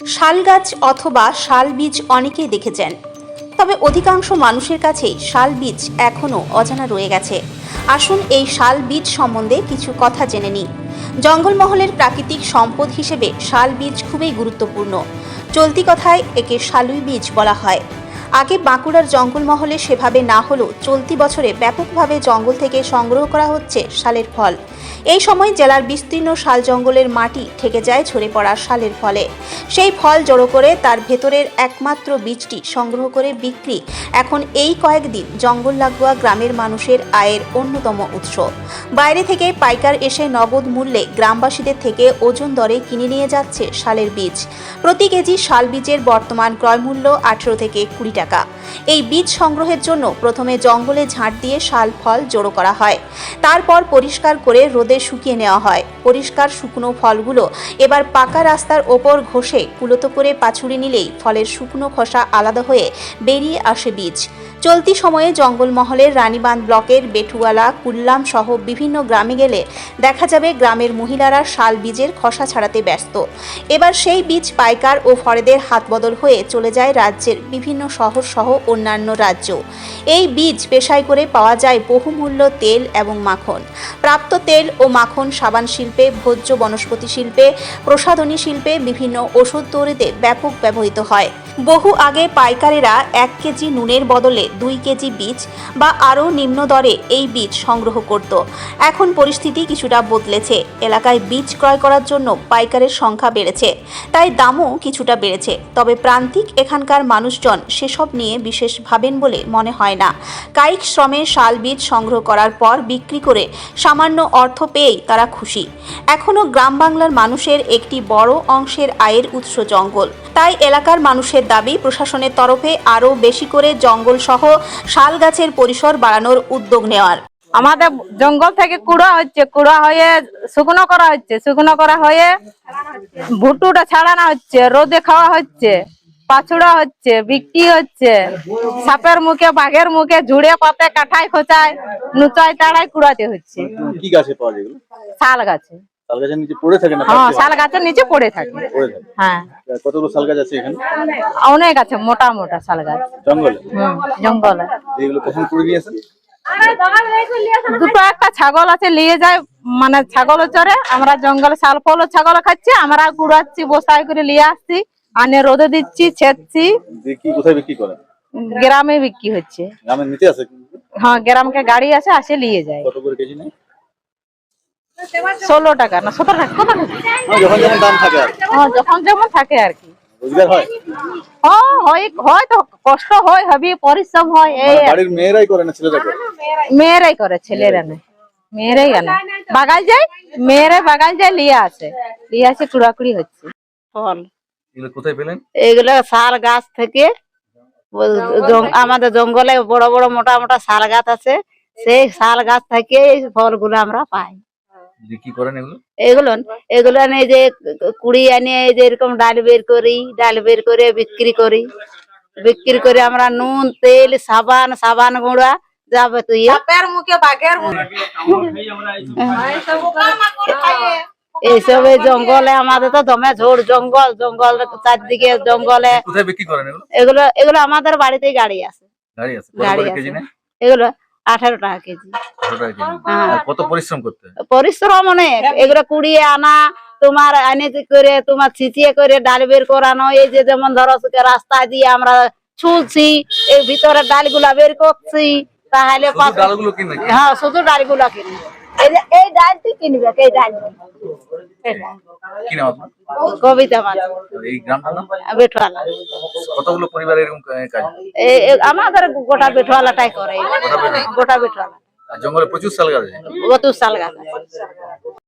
শাল গাছ অথবা শাল বীজ অনেকেই দেখেছেন। তবে অধিকাংশ মানুষের কাছেই শাল বীজ এখনও অজানা রয়ে গেছে। আসুন এই শাল বীজ সম্বন্ধে কিছু কথা জেনে নিই। জঙ্গলমহলের প্রাকৃতিক সম্পদ হিসেবে শাল বীজ খুবই গুরুত্বপূর্ণ। চলতি কথায় একে শালুই বীজ বলা হয়। আগে বাঁকুড়ার জঙ্গলমহলে সেভাবে না হলেও চলতি বছরে ব্যাপকভাবে জঙ্গল থেকে সংগ্রহ করা হচ্ছে শালের ফল। এই সময় জেলার বিস্তীর্ণ শাল জঙ্গলের মাটি ঠেকে যায় ঝরে পড়া শালের ফলে। সেই ফল জড়ো করে তার ভেতরের একমাত্র বীজটি সংগ্রহ করে বিক্রি এখন এই কয়েকদিন জঙ্গল লাগোয়া গ্রামের মানুষের আয়ের অন্যতম উৎস। বাইরে থেকে পাইকার এসে নগদ মূল্যে গ্রামবাসীদের থেকে ওজন দরে কিনে নিয়ে যাচ্ছে শালের বীজ। প্রতি কেজি শাল বীজের বর্তমান ক্রয় মূল্য আঠেরো থেকে কুড়ি টাকা এই বীজ সংগ্রহের জন্য প্রথমে জঙ্গলে ঝাঁট দিয়ে শাল, ফল জড়ো করা হয়। তারপর পরিষ্কার করে রোদে শুকিয়ে নেওয়া হয়। পরিষ্কার শুকনো ফলগুলো এবার পাকা রাস্তার ওপর ঘষে কুলতো করে পাছুড়ে নিলেই ফলের শুকনো খোসা আলাদা হয়ে বেরিয়ে আসে বীজ। চলতি সময়ে জঙ্গলমহলের রানীবাঁধ ব্লকের বেটুয়ালা কুল্লাম সহ বিভিন্ন গ্রামে গেলে দেখা যাবে গ্রামের মহিলারা শাল বীজের খসা ছাড়াতে ব্যস্ত। এবার সেই বীজ পাইকার ও ফরেদের হাতবদল হয়ে চলে যায় রাজ্যের বিভিন্ন শহর সহ অন্যান্য রাজ্য। এই বীজ পেশায় করে পাওয়া যায় বহুমূল্য তেল এবং মাখন। প্রাপ্ত তেল ও মাখন সাবান শিল্পে, ভোজ্য বনস্পতি শিল্পে, প্রসাধনী শিল্পে বিভিন্ন ওষুধ তৈরিতে ব্যাপক ব্যবহৃত হয়। বহু আগে পাইকারেরা এক কেজি নুনের বদলে দুই কেজি বীজ বা আরও নিম্ন দরে এই বীজ সংগ্রহ করত। এখন পরিস্থিতি কিছুটা বদলেছে। এলাকায় বীজ ক্রয় করার জন্য পাইকারের সংখ্যা বেড়েছে। তাই দামও কিছুটা বেড়েছে। তবে প্রান্তিক এখানকার মানুষজন সেসব নিয়ে বিশেষ ভাবেন বলে মনে হয় না। কায়িক শ্রমে শাল বীজ সংগ্রহ করার পর বিক্রি করে সামান্য অর্থ পেয়েই তারা খুশি। এখনও গ্রাম বাংলার মানুষের একটি বড় অংশের আয়ের উৎস জঙ্গল। তাই এলাকার মানুষের দাবি, প্রশাসনের তরফে আরও বেশি করে জঙ্গল সহ শাল গাছের পরিসর বাড়ানোর উদ্যোগ নেওয়ার। আমাদের জঙ্গল থেকে কুড়া হচ্ছে, কুড়া হয়ে শুকনো করা হচ্ছে, শুকনো করা হয়ে ভুট্টুটা ছাড়ানো হচ্ছে, রোদে খাওয়া হচ্ছে। পাছুড়া হচ্ছে বিক্রি হচ্ছে। সাপের মুখে বাঘের মুখে ঝুড়ে পাতে কাঠায় খোঁচায় নুচায় তাড়ায় কুড়াতে হচ্ছে। কি গাছে পাওয়া যায় শাল গাছে। শাল গাছের নিচে পড়ে থাকে না? হ্যাঁ শাল গাছের নিচে পড়ে থাকে। হ্যাঁ। কতগুলো শাল গাছ আছে এখানে? অনেক আছে মোটা মোটা শাল গাছ। জঙ্গলে? হুম জঙ্গলে। যেগুলো কখন করে নিয়ে দুটো একটা ছাগল আছে নিয়ে যায় মানে ছাগল চরে আমরা জঙ্গলে শাল ফল ছাগল খাচ্ছি আমরা কুড়াচ্ছি বসাই করে নিয়ে আসছি। আনে রোদে দিচ্ছি ছেদছি বিক্রি কোথায় বিক্রি করেন? গ্রামে বিক্রি হচ্ছে। গ্রামের নিচে আছে হ্যাঁ গ্রামকে গাড়ি আছে আসে নিয়ে যায়। কত করে কেজি নেই ষোলো টাকা না সতেরো টাকা কত মানে যখন যেমন দাম থাকে আর হ্যাঁ যখন যেমন থাকে আর কি। রোজগার হয়? হ্যাঁ হয় হয় তো কষ্ট হয় হবে পরিশ্রম হয় এই মানে বাড়ির মেয়েরাই করে না ছেলেরা করে মেয়েরাই করে ছেলেরা না মেয়েরাই কেন বাগাল যায় মেয়েরাই বাগাল যায় লিয়ে আসে। লিয়ে আসে কুড়াকুড়ি হচ্ছে। ফল। এগুলো কোথায় পেলেন? এগুলো শাল গাছ থেকে জং- আমাদের জঙ্গলে বড় বড় মোটা মোটা শাল গাছ আছে। সেই শাল গাছ থেকে এই ফলগুলো আমরা পাই। করেন এগুলো? এগুলো যে কুড়ি আনে এই যে এরকম ডাল বের করি ডাল বের করে বিক্রি করি। বিক্রি করে আমরা নুন তেল সাবান সাবান গুঁড়া যাবতীয় মুখে বাঘের এইসব এই জঙ্গলে আমাদের তো দমে ঝোড় জঙ্গল জঙ্গল চারদিকে জঙ্গলে। কোথায় বিক্রি করেন এগুলো? এগুলো এগুলো আমাদের বাড়িতেই গাড়ি আছে। গাড়ি আছে? গাড়ি আছে। এগুলো আঠারো টাকা কেজি। কত পরিশ্রম করতে পরিশ্রম অনেক। এগুলো কুড়িয়ে আনা তোমার আনে করে তোমার করে ডাল বের করানো এই যে যেমন ধরো রাস্তা দিয়ে আমরা ছুলছি এই ভিতরে ডালগুলা বের করছি তাহলে হ্যাঁ শুধু ডালগুলা কিনি। এই এই কিনবে এই ডাল কিনে আপনার কবিতা মাছ এই গ্রামটার নাম? বেঠওয়ালা কতগুলো পরিবার এরকম কাজ? এই এই আমাদের গোটা বেঠওয়ালাটাই করে। গোটা বেঠওয়ালা জঙ্গলে প্রচুর সাল গাছ প্রচুর সাল গাছ।